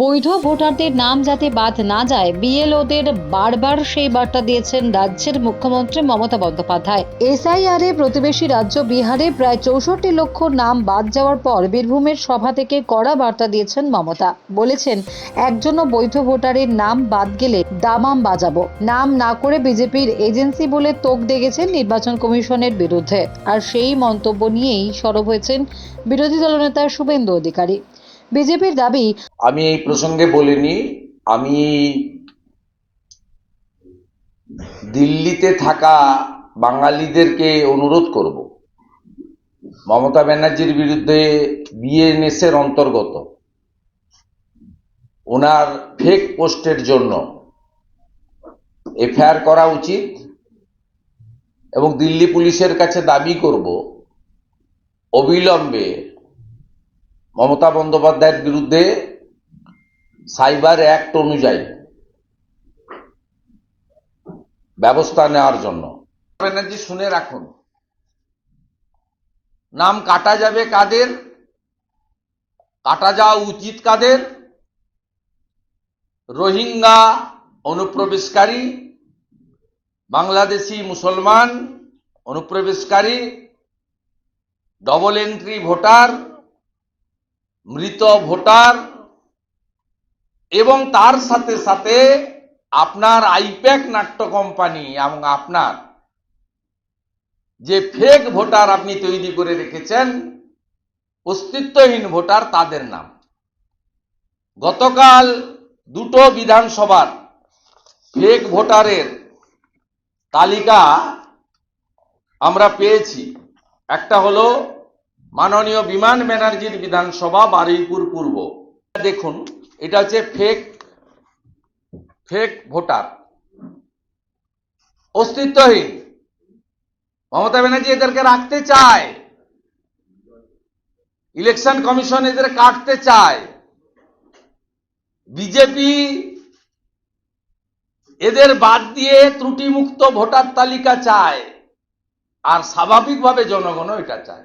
বৈধ ভোটারদের নাম যাতে বাদ না যায়, বিএলওদের বারবার সেই বার্তা দিয়েছেন রাজ্যের মুখ্যমন্ত্রী মমতা বন্দ্যোপাধ্যায়। এসআইআর এ প্রতিবেশী রাজ্য বিহারে প্রায় চৌষট্টি লক্ষ নাম বাদ যাওয়ার পর বীরভূমের সভা থেকে কড়া বার্তা দিয়েছেন মমতা। বলেছেন, একজনও বৈধ ভোটারের নাম বাদ গেলে দামাম বাজাবো। নাম না করে বিজেপির এজেন্সি বলে তোক দেখেছেন নির্বাচন কমিশনের বিরুদ্ধে। আর সেই মন্তব্য নিয়েই সরব হয়েছেন বিরোধী দলনেতা শুভেন্দু অধিকারী। বিজেপির দাবি, আমি এই প্রসঙ্গে বলিনি, আমি দিল্লিতে থাকা বাঙালিদেরকে অনুরোধ করব। মমতা ব্যানার্জির বিরুদ্ধে বিএনএস এর অন্তর্গত, ওনার ফেক পোস্টের জন্য এফআইআর করা উচিত এবং দিল্লি পুলিশের কাছে দাবি করব, অবিলম্বে মমতা বন্দ্যোপাধ্যায়ের বিরুদ্ধে সাইবার অ্যাক্ট অনুযায়ী ব্যবস্থা নেওয়ার জন্য। ব্যানার্জি, শুনে রাখুন। নাম কাটা যাবে কাদের? কাটা যাওয়া উচিত কাদের? রোহিঙ্গা অনুপ্রবেশকারী, বাংলাদেশি মুসলমান অনুপ্রবেশকারী ডবল এন্ট্রি ভোটার মৃত ভোটার এবং তার সাথে সাথে আপনার আইপ্যাক নাট্য কোম্পানি এবং আপনার যে ফেক ভোটার আপনি তৈরি করে রেখেছেন, অস্তিত্বহীন ভোটার তাদের নাম। গতকাল দুটো বিধানসভার ফেক ভোটারের তালিকা আমরা পেয়েছি। একটা হলো মাননীয় বিমান ব্যানার্জির বিধানসভা বারুইপুর পূর্ব। দেখুন, এটা হচ্ছে ফেক ফেক ভোটার অস্তিত্বহীন। মমতা ব্যানার্জি এদেরকে রাখতে চায়। ইলেকশন কমিশন এদের কাটতে চায়। বিজেপি এদের বাদ দিয়ে ত্রুটিমুক্ত ভোটার তালিকা চায়। আর স্বাভাবিকভাবে জনগণও এটা চায়।